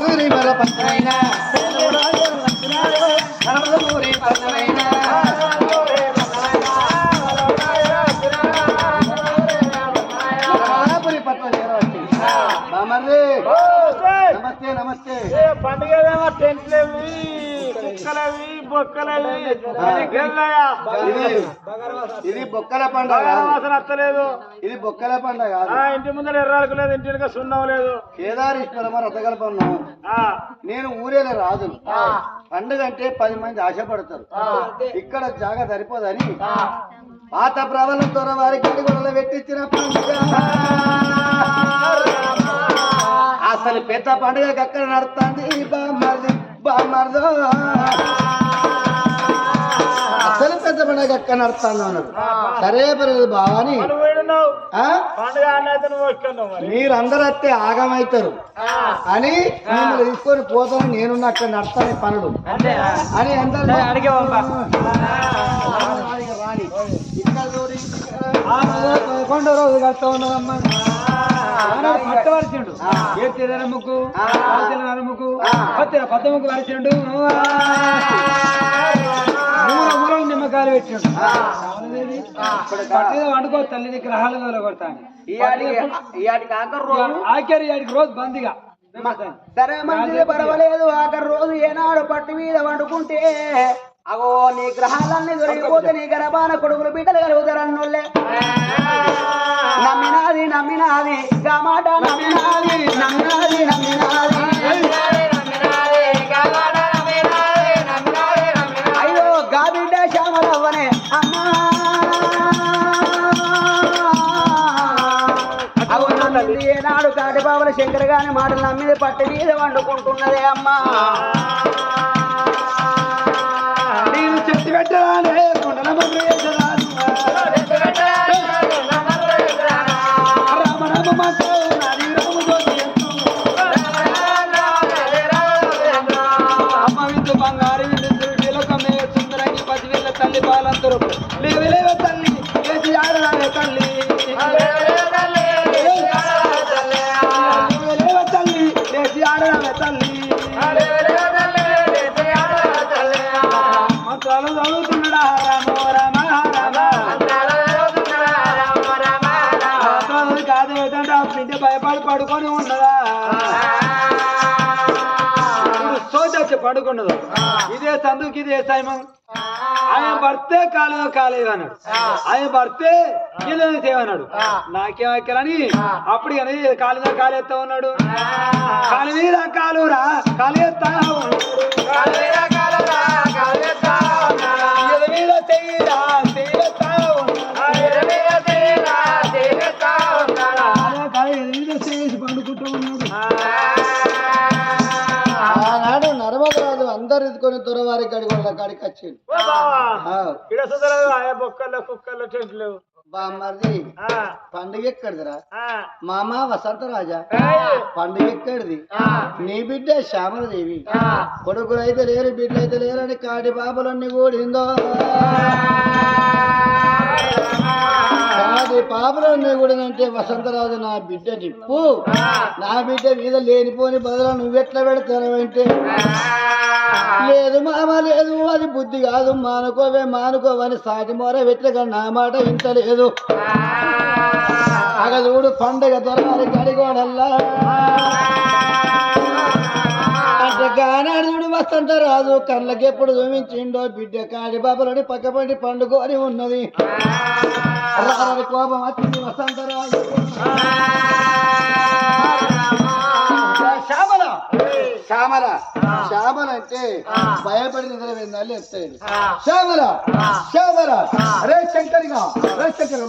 பந்தனைனா பந்தனைனா பந்தனைனா పండుగ టెంట్లేవి కుక్కలవి బొక్కలవి. ఇది ఇది బొక్కల పండుగ. వాసన వస్తలేదు. ఇది బొక్కల పండుగ ఇంటి ముందర ఎర్రాలకు లేదు ఇంటి వెనుక సున్నం లేదు. కేదారేశ్వరమ్మ రథగల్పన్నాం నేను ఊరేల రాజు పండుగ అంటే పది మంది ఆశపడతారు. ఇక్కడ జాగా సరిపోదని పాత ప్రబలంతో వారికి అడుగుల పెట్టించిన పండుగ. అసలు పెద్ద పండుగ అక్కడ నడుస్తుంది బామ్మర్ది బామ్మర్దో అసలు పెద్ద పండుగ అక్కడ నడుస్తుంది అన్నాడు సరే పర్లేదు బావాని మీరందరూ వస్తే ఆగమవుతారు అని మిమ్మల్ని తీసుకొని పోతాను నేను అక్కడ నడతాను పనులు అని అందరూ అడిగే ఇక్కడ పదకొండో రోజు కడతా ఉన్నదమ్మా పట్టవలసిండు ఏ తిరనముకు నరముకు కొత్త ముక్కు వరిచిండు. నిమ్మకాయలు పెట్టిండు. వండుకో తల్లిని గ్రహాలు కొడతాను ఆఖరి ఆడికి రోజు బందిగా. సరే మంచిది పర్వాలేదు. ఆఖరి రోజు ఏనాడు పట్టు మీద వండుకుంటే అగో నీ గ్రహాలన్నీ దొరికిపోతే నీ గర్భాన కొడుకులు బిడ్డలు కలుగుతారన్నోళ్ళే. నమ్మినాది నమ్మినాది గమాట నమ్మినాది నమ్మినాది నమ్మినాది. అయ్యో గా బిడ్డ శ్యామలవ్వనే. అమ్మా. అగో ఏనాడు కాటిబాబుల శంకర్ గాని మాటలు నమ్మిది పట్టి మీద వండుకుంటున్నదే అమ్మా. నేను చెట్టు పెట్టాలే కొండల బంగారు సుందరంగి పదివేల తల్లి పాలంతరు లేవు లేవ పడుకొని ఉన్నదా ఇప్పుడు సోచొచ్చి ఇదే సందుకి ఇదే సైమం. ఆయన భర్తే కాలేదు కాలేదు అన్నాడు. ఆయన భర్తే కీలేదు చేయమన్నాడు నాకేమక్కరని అప్పుడు కానీ కాలేస్తా ఉన్నాడు. కాలు మీద కాలురా కాలేస్తా ఉన్నాడు ఆనాడు నర్మదరాజు అందరు ఎత్తుకొని దొరవారి గడి వాళ్ళ కాడికి వచ్చిండు. బామ్మర్ది పండుగ ఎక్కడిదిరా? మామ వసంత రాజా ఏయ్, పండుగ ఎక్కడిది? నీ బిడ్డ శ్యామలదేవి. కొడుకులు అయితే లేరు బిడ్డలు అయితే లేరని కాటి పాపలన్నీ కూడిందో కాటి పాపలన్నీ కూడినంటే వసంతరాజు నా బిడ్డ నిప్పు. నా బిడ్డ మీద లేనిపోని బదులు నువ్వెట్లా పెడతావంటే లేదు మామ లేదు అది బుద్ధి కాదు. మానుకోవే మానుకోవని సాటి మోర పెట్టగా నా మాట ఇంత లేదు అగదూడు పండగ దొరవారి గడిగోడల్లా. గానాడుడు వసంత రాజు. కళ్ళకెప్పుడు చూపించిండో బిడ్డ కాడి బాబులని పండుగ అని ఉన్నది. కోపం వచ్చింది వసంత రాజు. శ్యామల. శ్యామల. శ్యామల అంటే భయపడి నిద్ర వెళ్ళాలి ఎత్తాడు శ్యామల. శ్యామల. రే శంకరిగా. రే శంకర్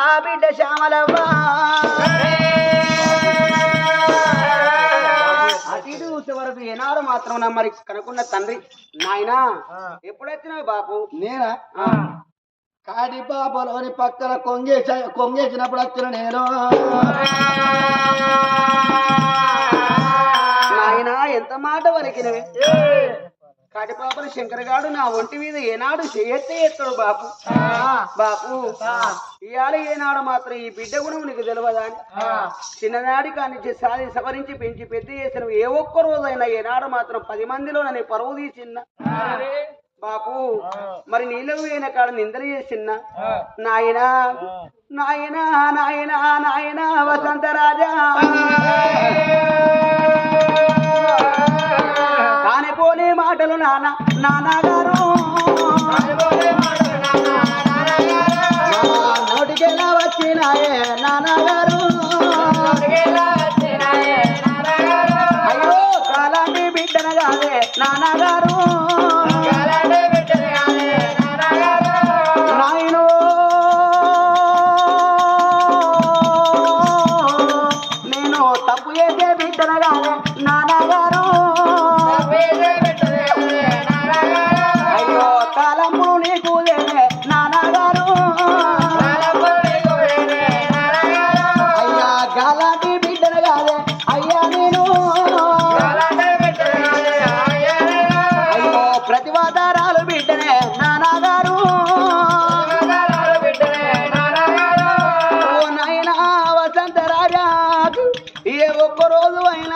ఆ బిడ్డ శ్యామలవ్వ. వరకు ఏనాడు మాత్రం నా మరి కనుకున్న తండ్రి. నాయనా ఎప్పుడొచ్చినావు బాపు? నేనా? కాడి పాపలోని పక్కన కొంగేస కొంగేసినప్పుడు వచ్చిన నేను. నాయనా ఎంత మాట వలికినవి? కాటిపాపల శంకరగాడు నా ఒంటి మీద ఏనాడు చేయెత్తే ఎత్తడు బాపు? బాపు ఇవాళ ఏనాడు మాత్రం ఈ బిడ్డ గుణం నీకు తెలియదా చిన్ననాడి కానించి సాది సవరించి పెంచి పెద్ద చేసిన ఏ ఒక్క రోజైనా ఏనాడు మాత్రం పది మందిలో నన్ను పరువు తీసిన బాపు మరి నీళ్ళకు పోయిన కాడ నిందలు చేసిన నాయనా నాయనా నాయనా నాయనా వసంత రాజా. నాన్నగారు. నోటికెలా వచ్చినాయే నాన్నగారు? అయ్యో కాలాన్ని బిడ్డన కాదే నాన్నగారు.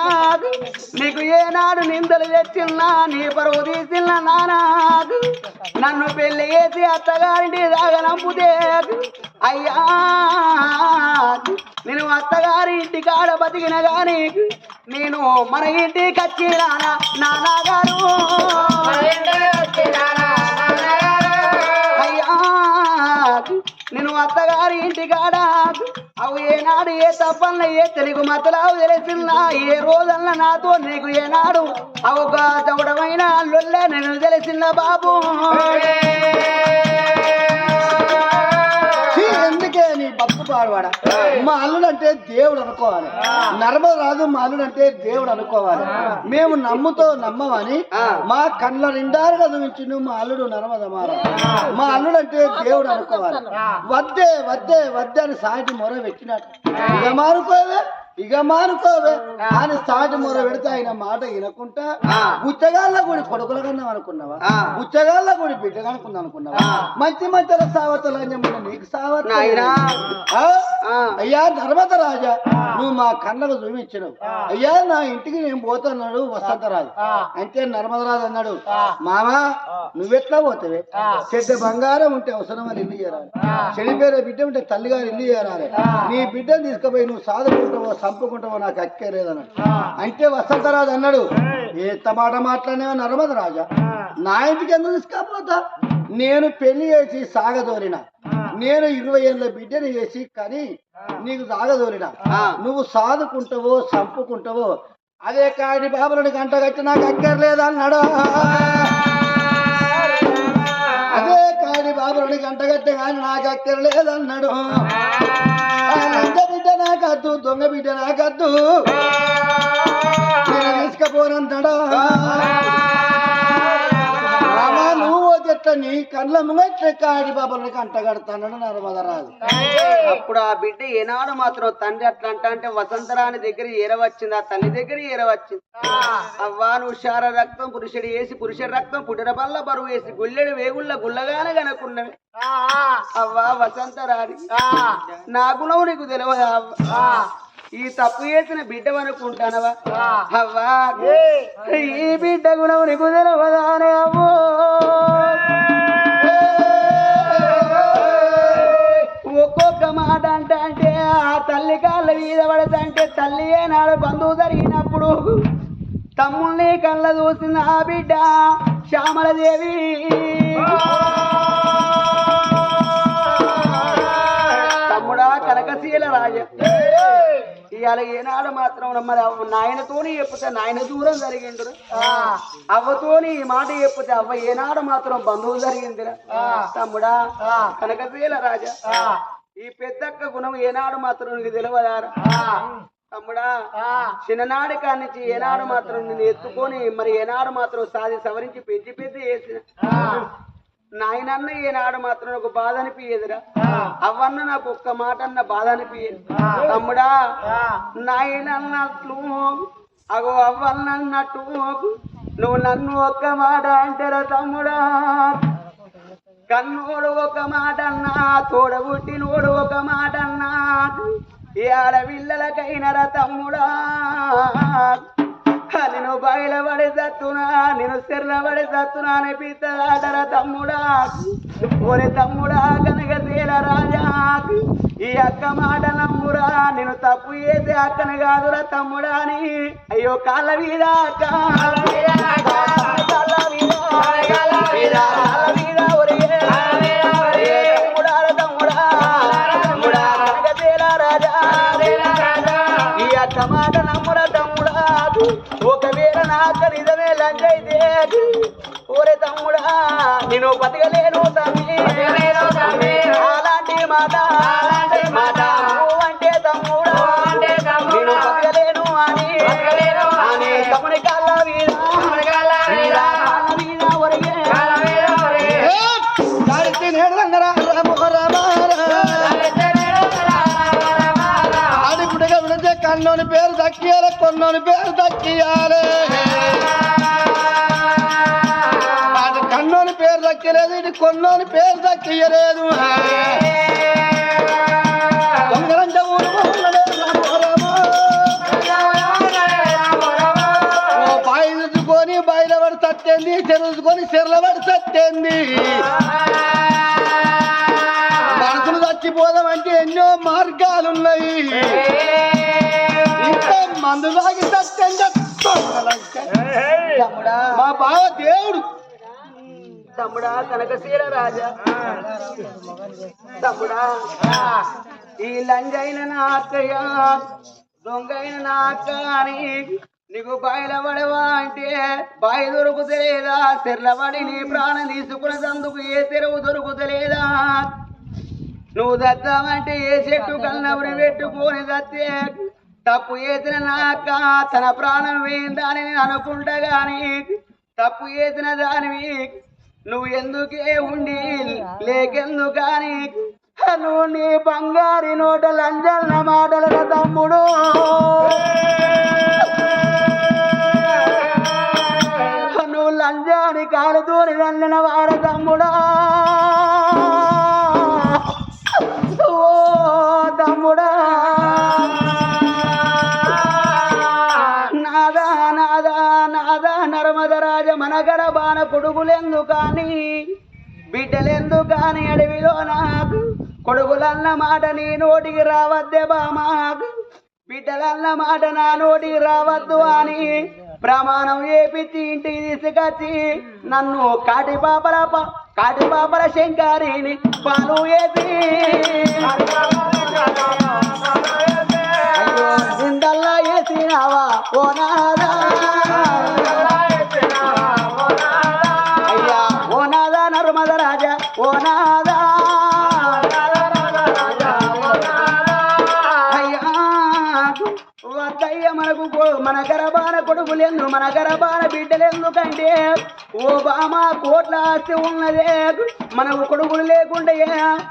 రోజు నీకు ఏనాడు నిందలు తెచ్చిన్నా నీ పరువు తీసిన నానాదు నన్ను పెళ్ళి చేసి అత్తగారింటి దాకా నంపుతే అయ్యా నేను అత్తగారి ఇంటి కాడ బతికిన గాని నేను మన ఇంటికి వచ్చినా నాన్నగారు. నేను అత్తగారి ఇంటి కాడ అవు ఏనాడు ఏ తప్పన్న ఏ తెలుగు మతలావు తెలిసిందా ఏ రోజన్న నాతో నీకు ఏనాడు అవు ఒక చౌడమైన లొల్లే నేను తెలిసిందా బాబు. నీ బతుకు పాడవాడ? మా అల్లుడంటే దేవుడు అనుకోవాలి. నర్మద రాదు మా అల్లుడంటే దేవుడు అనుకోవాలి. మేము నమ్ముతో నమ్మమని మా కళ్ళ నిండారుగా చూపించిండు మా అల్లుడు నర్మద మార మా అల్లుడంటే దేవుడు అనుకోవాలి. వద్దే వద్దే వద్దే అని సాటి మొర పెట్టినట్టు ఇక మారుకోవే. ఇక మానుకోవే. అని సాటి మొర పెడితే ఆయన మాట వినకుంటా బుచ్చగాళ్ళ గుడి కొడుకుల కన్నా అనుకున్నావా? బుచ్చగాళ్ళ గుడి బిడ్డ అనుకుందాం అనుకున్నావా మంచి మంచి సావతలు అని చెప్పిన నీకు సావత. అయ్యా ధర్మత రాజా నువ్వు మా కళ్ళకు చూపించను అయ్యా నా ఇంటికి నేను పోతున్నాడు వసంతరాజు. అంటే నర్మదరాజు అన్నాడు మామా నువ్వెట్లా పోతావే? చెడ్డ బంగారం ఉంటే అవసరం అని ఇల్లు చేరాలి చెడిపోయిన బిడ్డ ఉంటే తల్లిగారు ఇల్లు చేరాలి నీ బిడ్డను తీసుకుపోయి నువ్వు సాదుకుంటావో చంపుకుంటావో నాకు అక్కర్లేదన్నాడు. అంటే వసంతరాజు అన్నాడు ఏ మాట మాట్లాడినా నర్మద రాజా. నా ఇంటికి ఎందుకు తీసుకపోతా? నేను పెళ్ళి చేసి సాగదోరిన నేను ఇరవై ఏళ్ళ బిడ్డని చేసి కానీ నీకు సాగదోరిన నువ్వు సాదుకుంటావో చంపుకుంటావో అదే కాడి బాబులని గంట కట్టి నాకు అక్కర్లేదన్నాడు. అదే కాడి బాబులని గంట కట్టి కానీ నాకు అక్కర్లేదన్నాడు. లంక బిడ్డ నాకద్దు దొంగ బిడ్డ నాకద్దు నేను తీసుకపోనంటాడా నీ కళ్ళ ముంగట్ల కాడి బాబులని కంట కడతాడు నర్మదరాజు. అప్పుడు ఆ బిడ్డ ఏనాడు మాత్రం తండ్రి అట్లా అంట అంటే వసంతరాని దగ్గర ఏరవచ్చింది ఆ తల్లి దగ్గర ఏరవచ్చింది. అవ్వా నువ్వు శార రక్తం పురుషుడు వేసి పురుషుడి రక్తం పుట్టిన బల్ల బరువు వేసి గుల్లెడు వేగుళ్ళ గుల్లగానే కనుక్కున్నవి అవ్వా వసంతరాని నా గుణం నీకు తెలియదా? అవ్వ? ఈ తప్పు చేసిన బిడ్డ అనుకుంటానవా అవ్వా ఈ బిడ్డ గుణం నీకు తెలియదానే అవ్వో. మాట అంటే అంటే ఆ తల్లి కాళ్ళ మీద పడతంటే తల్లి ఏనాడు బంధువు జరిగినప్పుడు తమ్ముల్ని కళ్ళ చూసిన ఆ బిడ్డ శ్యామలదేవి. తమ్ముడా కనకశీల రాజ. ఇవాళ ఏనాడు మాత్రం మరి నాయనతోని చెప్తే నాయన దూరం జరిగిండు అవ్వతోని ఈ మాట చెప్తే అవ్వ ఏనాడు మాత్రం బంధువు జరిగిందిరా. తమ్ముడా కనకశీల రాజా. ఈ పెద్దక్క గుణం ఏనాడు మాత్రం నీకు తెలియదారా తమ్ముడా చిన్ననాడి కానించి ఏనాడు మాత్రం నిన్ను ఎత్తుకొని మరి ఏనాడు మాత్రం సాది సవరించి పెంచి పెద్ద చేసిన. నాయనన్న ఏనాడు మాత్రం నాకు బాధ అనిపించదురా అవ్వన్న నాకు ఒక్క మాట అన్న బాధ అనిపించదు తమ్ముడా నాయనన్నట్లు అగో అవ్వన్నట్టు నువ్వు నన్ను ఒక్క మాట అంటారా తమ్ముడా. కన్నోడు ఒక మాట అన్నా తోడబుట్టినోడు ఒక మాట అన్నా ఈ ఆడపిల్లలకైనరా తమ్ముడా. నేను బయలుపడి సత్తునా నేను సిర్రబడి సత్తునా అని పిత్తదాటరా తమ్ముడా. ఒరే తమ్ముడా కనుక తేల రాజా. ఈ అక్క మాట నమ్మురా నేను తప్పు చేసే అక్కను కాదురా తమ్ముడా అని. అయ్యో కాళ్ళ మీద అక్క కాళ్ళ మీద కాళ్ళ మీద. నేను బతకలేను తమ్మి. అలాంటి మాట మాట అంటే తమ్ముడా. నేను బతకలేను అని. అని. తమ్ముడి కాళ్ళ కన్నోని పేరు దక్కియాలి కొన్నోని పేరు దక్కియాలి అది కన్నోని పేరు దక్కలేదు ఇది కొన్నోని పేరు దక్కియలేదు. దొంగలంట ఊరు మొహల్లనే రామ రామ. ఓ బాయి రుద్దుకొని బాయిల పడి సత్యంది చెరువుకొని చెర్ల పడి సత్యంది మనసులు చచ్చిపోదామంటే ఎన్నో మార్గాలున్నాయి. ఇంత మందు తాగి మా బావ దేవుడు. తమ్ముడా కనకశీల రాజా. తమ్ముడా ఈ లంజైన నా అక్కయ్య దొంగైన నా అక్క అని నీకు బాయిల పడవా అంటే బాయి దొరుకుతలేదా? తెరలబడి నీ ప్రాణం తీసుకునేందుకు ఏ తెరవు దొరుకుతలేదా? నువ్వు దద్దామంటే ఏ చెట్టు కన్నబడి పెట్టుకొని దత్తే తప్పు చేసిన నాక తన ప్రాణం వేయిందని నేను అనుకుంటా గాని తప్పు చేసిన దానివి నువ్వు ఎందుకే ఉండి లేకెందు కానీ నువ్వు నీ బంగారి నోట లంజన్న మాటల తమ్ముడు. నువ్వు లంజాని కాలుతూని వెళ్ళిన వాడ తమ్ముడా. కొడుకులెందు కానీ బిడ్డలెందు కానీ అడవిలో నాకు? కొడుకులన్న మాట నీ నోటికి రావద్దే బామాకు బిడ్డలన్న మాట నా నోటికి రావద్దు అని ప్రమాణం ఏపిచ్చి ఇంటికి తీసుకొచ్చి నన్ను కాటి పాపల కాటి పాపల శంకారిని పాలు వేసి అయ్యో నిందల్లా వేసినావా ఓనాదా గరబాన కొడుకులెందు మన గరబాన బిడ్డలెందుకంటే ఓ బామా కోట్ల ఆస్తి ఉన్నదే మనకు కొడుకులు లేకుండా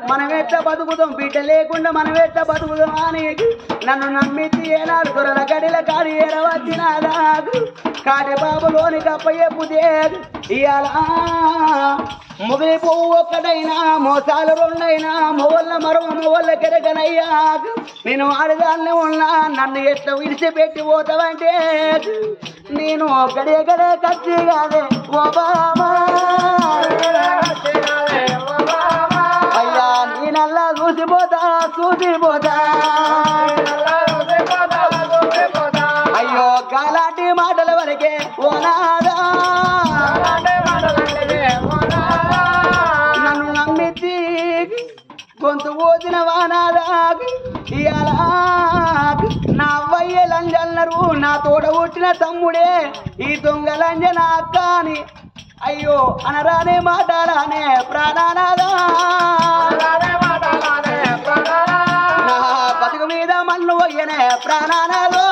మనం ఎట్లా బతుకుతాం బిడ్డ లేకుండా మనం ఎట్లా బతుకుతాం అని నన్ను నమ్మించి ఏనాడు దొరల గడిల కాడి ఏరవచ్చినాదా కాటి బాబులోని కప్ప చెప్పుదే ఇయాల మొగలి పువ్వు ఒక్కడైనా మోసాలు రెండైనా మొగళ్ళ మరో మొగళ్ళ కెరగనయ్యా నేను ఆడదాన్ని ఉన్నా నన్ను ఎట్లా విడిచిపెట్టి పోతావంటే నేను గడే గడే కచ్చి కాదే ఓ బామా అయ్యా నేనల్లా చూసిపోతా చూసిపోతా. నా తోడ పుట్టిన తమ్ముడే ఈ దొంగ లంజన అక్క అని అయ్యో అనరానే మాటారానే ప్రాణానాదా బతుకు మీద మన్ను పోయనే ప్రాణానాదో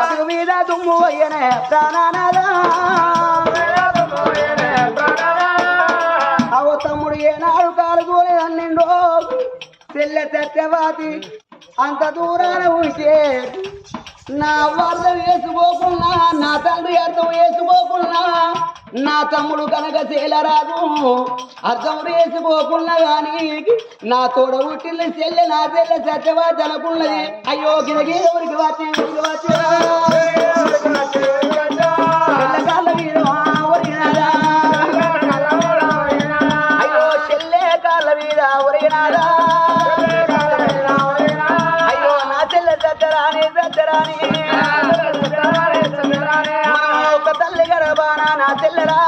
బతుకు మీద దుమ్ము పోయనే ప్రాణానాదా అవో తమ్ముడు ఏనాడు కాలుకోలేదన్నిండో తెల్ల తెచ్చవాతి అంత దూరాన ఉంటే నా అర్థం వేసుకోకున్నా నా తండ్రి అర్థం వేసుకోకున్నా నా తమ్ముడు కనుక చేయలరాదు అర్థం వేసుకోకున్నా కానీ నా తోడ ఉట్టిల్లి చెల్లె నా చెల్లె సత్యవా జనకున్నది అయ్యో గిరగి ఎవరికి వచ్చి ఎవరికి వచ్చి మీద అయ్యో చెల్లె కాళ్ళ మీద ఒరిగినారా సత్తరాని మనం ఒక తల్లి గర్భాన నా చెల్లెరా